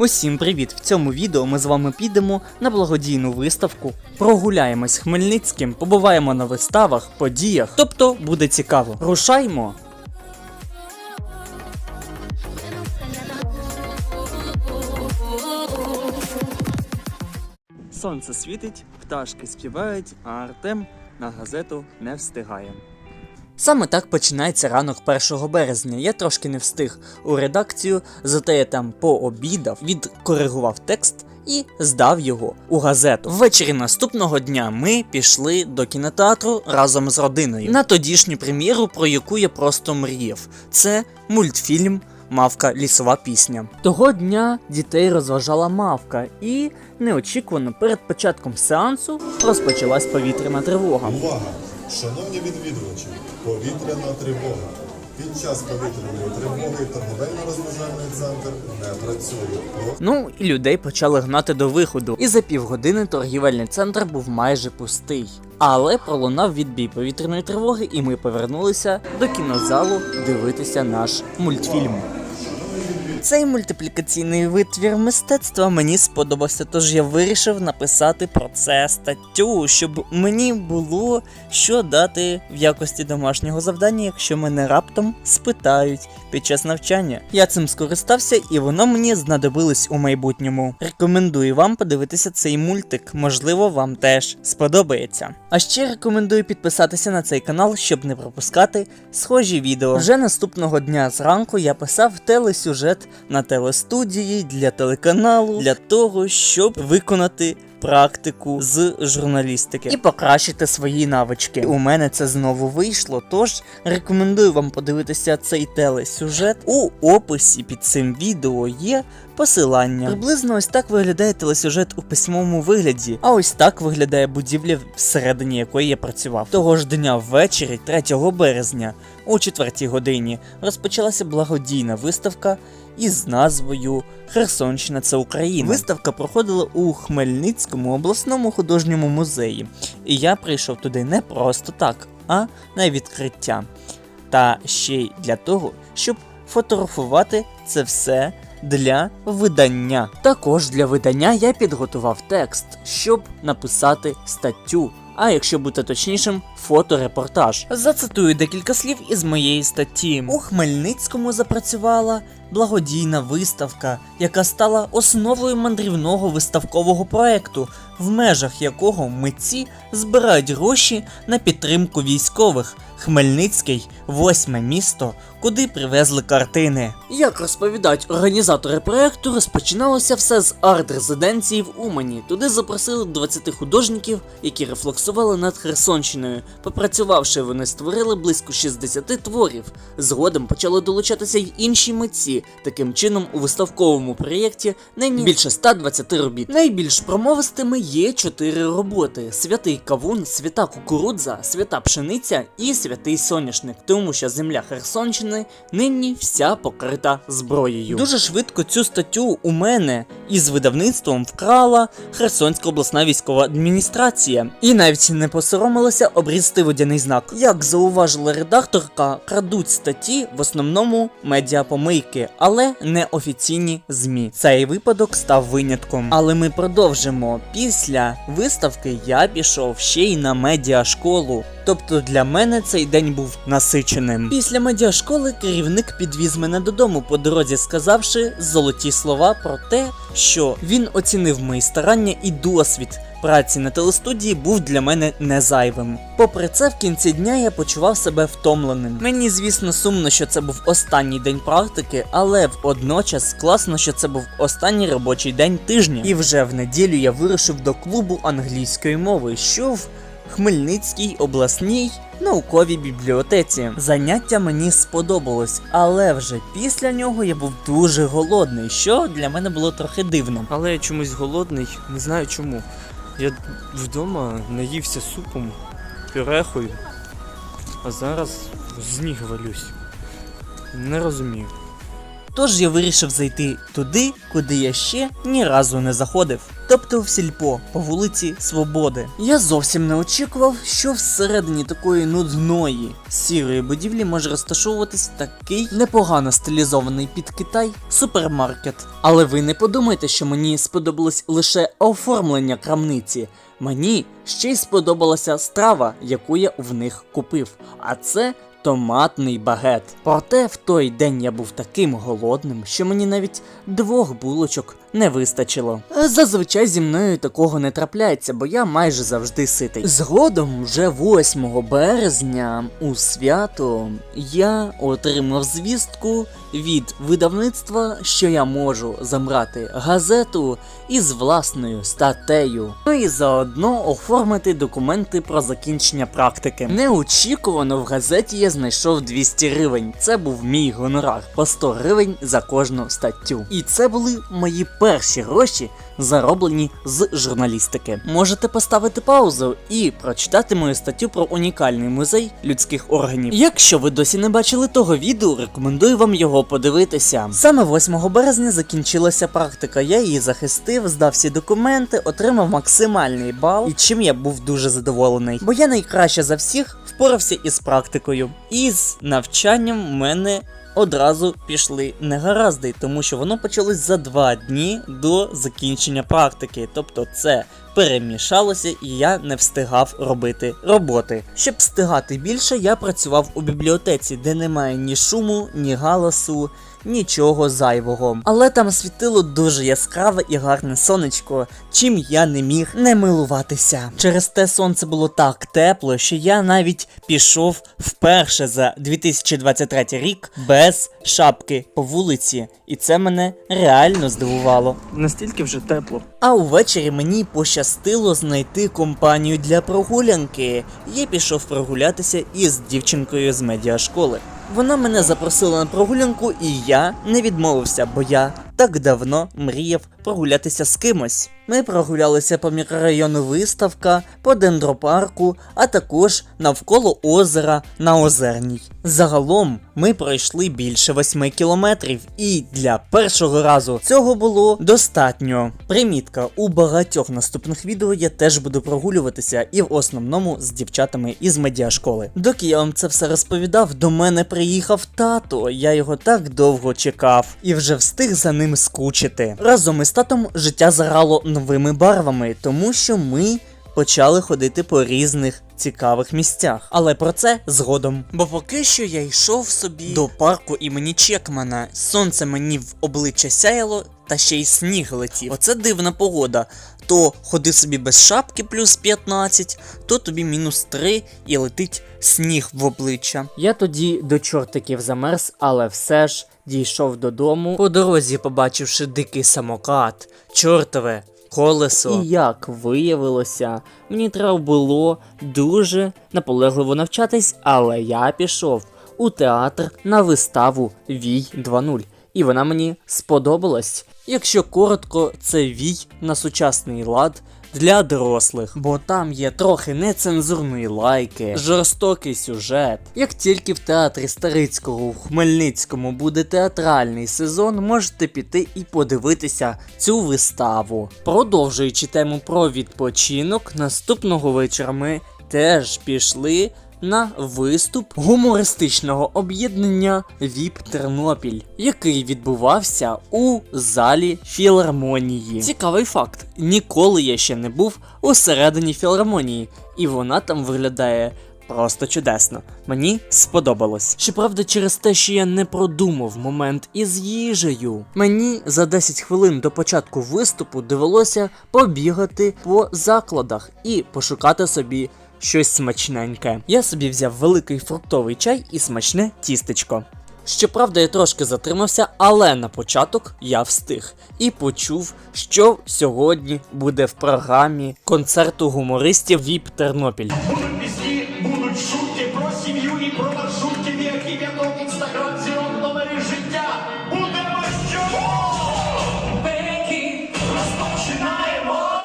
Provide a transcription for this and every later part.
Усім привіт! В цьому відео ми з вами підемо на благодійну виставку, прогуляємось Хмельницьким, побуваємо на виставах, подіях, тобто буде цікаво. Рушаймо! Сонце світить, пташки співають, а Артем на газету не встигає. Саме так починається ранок 1 березня. Я трошки не встиг у редакцію, зате я там пообідав, відкоригував текст і здав його у газету. Ввечері наступного дня ми пішли до кінотеатру разом з родиною на тодішню прем'єру, про яку я просто мріяв. Це мультфільм. Мавка лісова пісня. Того дня дітей розважала мавка, і неочікувано перед початком сеансу розпочалась повітряна тривога. Увага! Шановні відвідувачі, повітряна тривога. Під час повітряної тривоги торговельно-розважальний центр не працює. Ну і людей почали гнати до виходу, і за півгодини торгівельний центр був майже пустий. Але пролунав відбій повітряної тривоги, і ми повернулися до кінозалу дивитися наш мультфільм. Цей мультиплікаційний витвір мистецтва мені сподобався, тож я вирішив написати про це статтю, щоб мені було що дати в якості домашнього завдання, якщо мене раптом спитають під час навчання. Я цим скористався, і воно мені знадобилось у майбутньому. Рекомендую вам подивитися цей мультик, можливо, вам теж сподобається. А ще рекомендую підписатися на цей канал, щоб не пропускати схожі відео. Вже наступного дня зранку я писав телесюжет на телестудії для телеканалу для того, щоб виконати. Практику з журналістики і покращити свої навички. У мене це знову вийшло. Тож рекомендую вам подивитися цей телесюжет. У описі під цим відео є посилання. Приблизно ось так виглядає телесюжет у письмовому вигляді, а ось так виглядає будівля, всередині якої я працював. Того ж дня ввечері, 3 березня, о 4 годині, розпочалася благодійна виставка із назвою Херсонщина це Україна. Виставка проходила у Хмельницькому обласному художньому музеї, і я прийшов туди не просто так, а на відкриття. Та ще й для того, щоб фотографувати це все для видання. Також для видання я підготував текст, щоб написати статтю. А якщо бути точнішим, фоторепортаж. Зацитую декілька слів із моєї статті. У Хмельницькому запрацювала благодійна виставка, яка стала основою мандрівного виставкового проекту, в межах якого митці збирають гроші на підтримку військових. Хмельницький восьме місто, куди привезли картини. Як розповідають організатори проекту, розпочиналося все з арт-резиденції в Умані. Туди запросили 20 художників, які рефлексували над Херсонщиною. Попрацювавши, вони створили близько 60 творів. Згодом почали долучатися й інші митці. Таким чином, у виставковому проєкті нині більше 120 робіт. Найбільш промовистими є чотири роботи: святий кавун, свята кукурудза, свята пшениця і святий соняшник, тому що земля Херсонщини нині вся покрита зброєю. Дуже швидко цю статтю у мене із видавництвом вкрала Херсонська обласна військова адміністрація і навіть не посоромилася обрізти водяний знак. Як зауважила редакторка, крадуть статті в основному медіапомийки, але не офіційні змі. Цей випадок став винятком. Але ми продовжимо. Після виставки я пішов ще й на медіашколу. Тобто для мене цей день був насиченим. Після медіашколи керівник підвіз мене додому по дорозі, сказавши золоті слова про те, що він оцінив мої старання і досвід. Праці на телестудії був для мене не зайвим. Попри це, в кінці дня я почував себе втомленим. Мені, звісно, сумно, що це був останній день практики, але водночас класно, що це був останній робочий день тижня. І вже в неділю я вирушив до клубу англійської мови, що в Хмельницькій обласній науковій бібліотеці. Заняття мені сподобалось, але вже після нього я був дуже голодний, що для мене було трохи дивно. Але я чомусь голодний, не знаю чому. Я вдома наївся супом, пюрехою, а зараз з ніг валюсь. Не розумію. Тож я вирішив зайти туди, куди я ще ні разу не заходив. Тобто в сільпо по вулиці Свободи. Я зовсім не очікував, що всередині такої нудної сірої будівлі може розташовуватись такий непогано стилізований під Китай супермаркет. Але ви не подумайте, що мені сподобалось лише оформлення крамниці. Мені ще й сподобалася страва, яку я в них купив. А це томатний багет. Проте в той день я був таким голодним, що мені навіть двох булочок не вистачило. Зазвичай зі мною такого не трапляється, бо я майже завжди ситий. Згодом, вже 8 березня, у свято, я отримав звістку від видавництва, що я можу замрати газету із власною статтею. Ну і заодно оформити документи про закінчення практики. Неочікувано в газеті я знайшов 200 гривень. Це був мій гонорар по 100 гривень за кожну статтю. І це були мої перші гроші, зароблені з журналістики. Можете поставити паузу і прочитати мою статтю про унікальний музей людських органів. Якщо ви досі не бачили того відео, рекомендую вам його подивитися. Саме 8 березня закінчилася практика. Я її захистив, здав всі документи, отримав максимальний бал, і чим я був дуже задоволений. Бо я найкраще за всіх впорався із практикою. І з навчанням в мене одразу пішли негаразди, тому що воно почалось за два дні до закінчення практики. Тобто це перемішалося і я не встигав робити роботи. Щоб встигати більше, я працював у бібліотеці, де немає ні шуму, ні галасу. Нічого зайвого, але там світило дуже яскраве і гарне сонечко, чим я не міг не милуватися. Через те сонце було так тепло, що я навіть пішов вперше за 2023 рік без шапки по вулиці, і це мене реально здивувало. Настільки вже тепло. А увечері мені пощастило знайти компанію для прогулянки. Я пішов прогулятися із дівчинкою з медіашколи. Вона мене запросила на прогулянку, і я не відмовився, бо я так давно мріяв прогулятися з кимось. Ми прогулялися по мікрорайону Виставка, по дендропарку, а також навколо озера на Озерній. Загалом ми пройшли більше 8 кілометрів, і для першого разу цього було достатньо. Примітка у багатьох наступних відео я теж буду прогулюватися і в основному з дівчатами із медіашколи. Доки я вам це все розповідав, до мене приїхав тато. Я його так довго чекав і вже встиг за ним скучити. Разом із татом життя заграло новими барвами, тому що ми почали ходити по різних цікавих місцях. Але про це згодом. Бо поки що я йшов собі до парку імені Чекмана. Сонце мені в обличчя сяяло. Та ще й сніг летів. Оце дивна погода. То ходи собі без шапки плюс 15, то тобі мінус 3 і летить сніг в обличчя. Я тоді до чортиків замерз, але все ж дійшов додому. По дорозі, побачивши дикий самокат, чортове колесо. І як виявилося, мені треба було дуже наполегливо навчатись, але я пішов у театр на виставу Вій 2.0. І вона мені сподобалась. Якщо коротко, це вій на сучасний лад для дорослих, бо там є трохи нецензурної лайки, жорстокий сюжет. Як тільки в театрі Старицького у Хмельницькому буде театральний сезон, можете піти і подивитися цю виставу. Продовжуючи тему про відпочинок, наступного вечора ми теж пішли на виступ гумористичного об'єднання ВІП Тернопіль, який відбувався у залі філармонії. Цікавий факт: ніколи я ще не був усередині філармонії, і вона там виглядає. Просто чудесно, мені сподобалось. Щоправда, через те, що я не продумав момент із їжею. Мені за 10 хвилин до початку виступу довелося побігати по закладах і пошукати собі щось смачненьке. Я собі взяв великий фруктовий чай і смачне тістечко. Щоправда, я трошки затримався, але на початок я встиг і почув, що сьогодні буде в програмі концерту гумористів ВІП Тернопіль.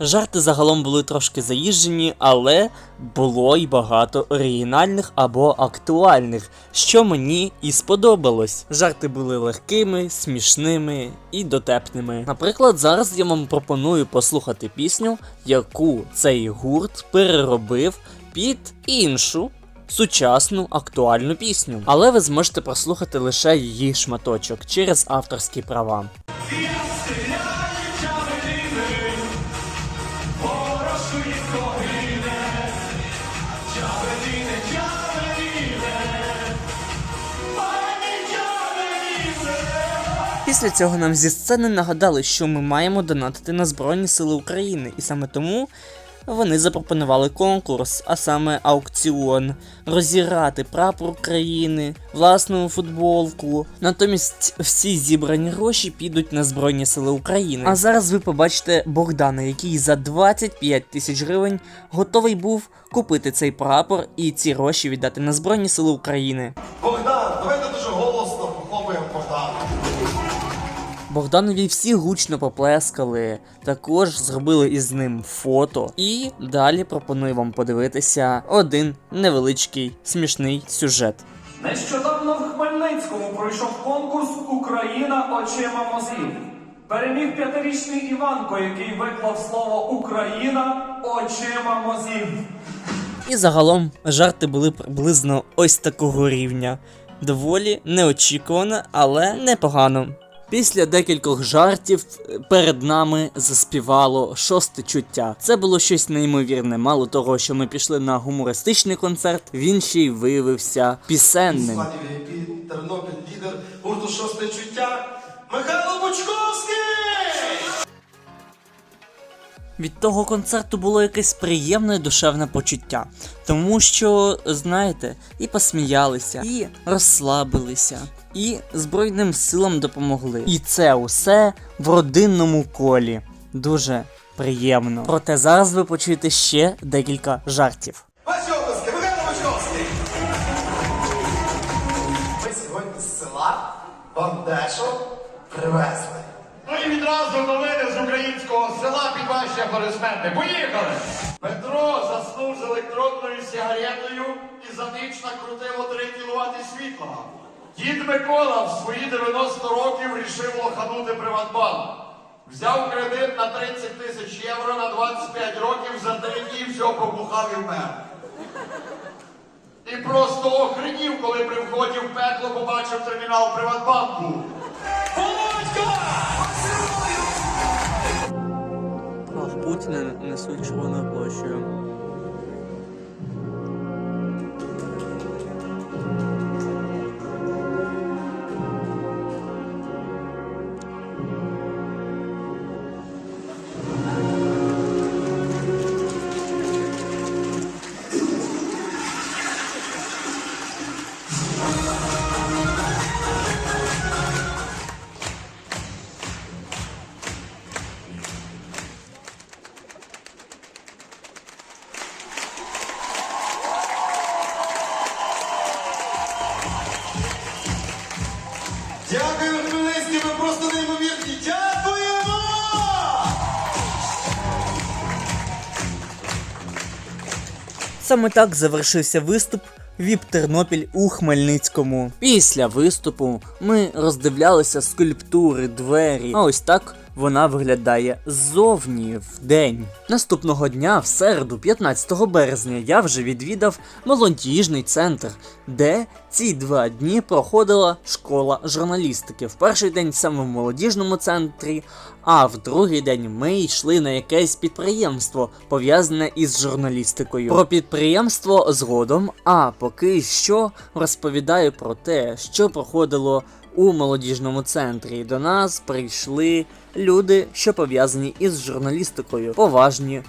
Жарти загалом були трошки заїжджені, але було й багато оригінальних або актуальних, що мені і сподобалось. Жарти були легкими, смішними і дотепними. Наприклад, зараз я вам пропоную послухати пісню, яку цей гурт переробив під іншу. Сучасну актуальну пісню, але ви зможете прослухати лише її шматочок через авторські права. Після цього нам зі сцени нагадали, що ми маємо донатити на Збройні Сили України, і саме тому вони запропонували конкурс, а саме аукціон, розіграти прапор України, власну футболку. Натомість всі зібрані гроші підуть на Збройні Сили України. А зараз ви побачите Богдана, який за 25 тисяч гривень готовий був купити цей прапор і ці гроші віддати на Збройні Сили України. Богдан, давайте дуже голосно похлопаємо Богдана. Богданові всі гучно поплескали, також зробили із ним фото. І далі пропоную вам подивитися один невеличкий смішний сюжет. Нещодавно в Хмельницькому пройшов конкурс Україна очима мозгів. Переміг п'ятирічний Іванко, який виклав слово Україна очима мозгів. І загалом жарти були приблизно ось такого рівня. Доволі неочікувано, але непогано. Після декількох жартів е, перед нами заспівало шосте чуття. Це було щось неймовірне. Мало того, що ми пішли на гумористичний концерт, він ще й виявився пісенним. Тернопіль, лідер гурту шосте чуття Михайло Бучковський! Від того концерту було якесь приємне душевне почуття, тому що, знаєте, і посміялися, і розслабилися, і Збройним силам допомогли. І це усе в родинному колі. Дуже приємно. Проте зараз ви почуєте ще декілька жартів. Ваші обласки, Михайло Ми сьогодні з села вам дещо привезли. Ну і відразу українського ваші аплодисменти. Поїхали! Петро заснув з електронною сигаретою і за ніч накрутило 3 кВт світла. Дід Микола в свої 90 років рішив лоханути Приватбанк. Взяв кредит на 30 тисяч євро на 25 років, за 3 дні все побухав і вмер. І просто охренів, коли при вході в пекло побачив термінал Приватбанку. Прав Путіна несуть червоною площею. Саме так завершився виступ Віп Тернопіль у Хмельницькому. Після виступу ми роздивлялися скульптури, двері. А ось так вона виглядає ззовні в день. Наступного дня, в середу, 15 березня, я вже відвідав молодіжний центр, де ці два дні проходила школа журналістики. В перший день саме в молодіжному центрі, а в другий день ми йшли на якесь підприємство, пов'язане із журналістикою. Про підприємство згодом, а поки що розповідаю про те, що проходило у молодіжному центрі. До нас прийшли люди, що пов'язані із журналістикою, поважні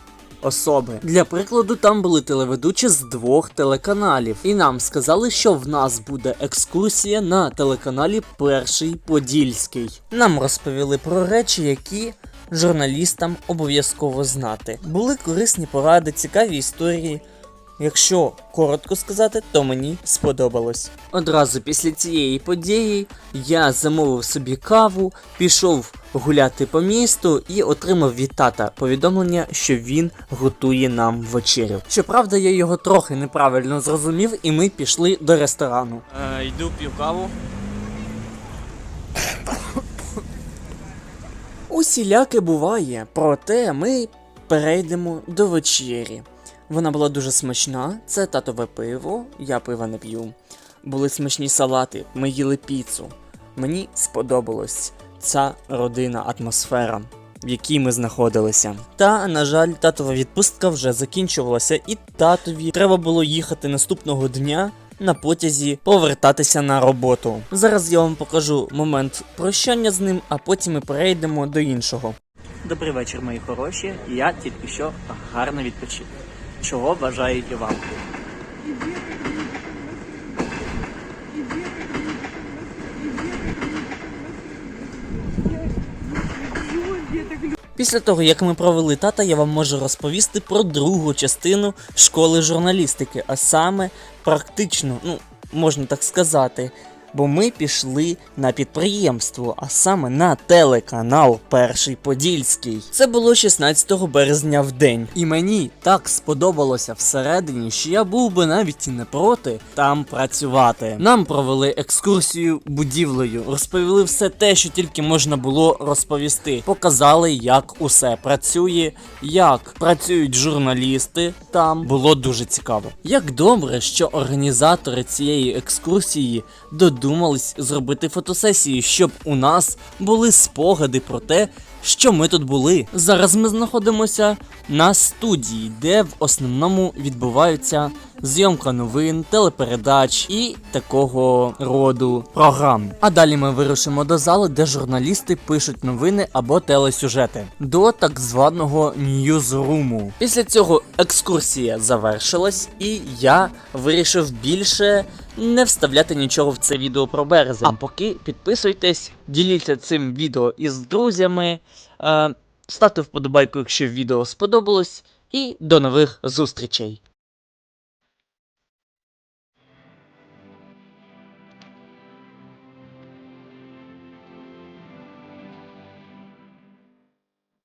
особи. Для прикладу, там були телеведучі з двох телеканалів, і нам сказали, що в нас буде екскурсія на телеканалі Перший Подільський. Нам розповіли про речі, які журналістам обов'язково знати. Були корисні поради, цікаві історії. Якщо коротко сказати, то мені сподобалось. Одразу після цієї події я замовив собі каву, пішов гуляти по місту і отримав від тата повідомлення, що він готує нам вечерю. Щоправда, я його трохи неправильно зрозумів, і ми пішли до ресторану. Е, йду п'ю каву. Усіляке буває, проте ми перейдемо до вечері. Вона була дуже смачна, це татове пиво, я пива не п'ю. Були смачні салати, ми їли піцу. Мені сподобалось ця родинна атмосфера, в якій ми знаходилися. Та, на жаль, татова відпустка вже закінчувалася, і татові треба було їхати наступного дня на потязі повертатися на роботу. Зараз я вам покажу момент прощання з ним, а потім ми перейдемо до іншого. Добрий вечір, мої хороші. Я тільки що гарно відпочив. Чого бажаю і вам. Після того, як ми провели тата, я вам можу розповісти про другу частину школи журналістики, а саме практично, ну можна так сказати. Бо ми пішли на підприємство, а саме на телеканал Перший Подільський. Це було 16 березня в день. І мені так сподобалося всередині, що я був би навіть і не проти там працювати. Нам провели екскурсію будівлею, розповіли все те, що тільки можна було розповісти. Показали, як усе працює, як працюють журналісти. Там було дуже цікаво. Як добре, що організатори цієї екскурсії додумались зробити фотосесію, щоб у нас були спогади про те, що ми тут були. Зараз ми знаходимося на студії, де в основному відбуваються зйомка новин, телепередач і такого роду програм. А далі ми вирушимо до зали, де журналісти пишуть новини або телесюжети до так званого ньюзруму. Після цього екскурсія завершилась, і я вирішив більше не вставляти нічого в це відео про березень. А поки підписуйтесь, діліться цим відео із друзями, е, ставте вподобайку, якщо відео сподобалось, і до нових зустрічей.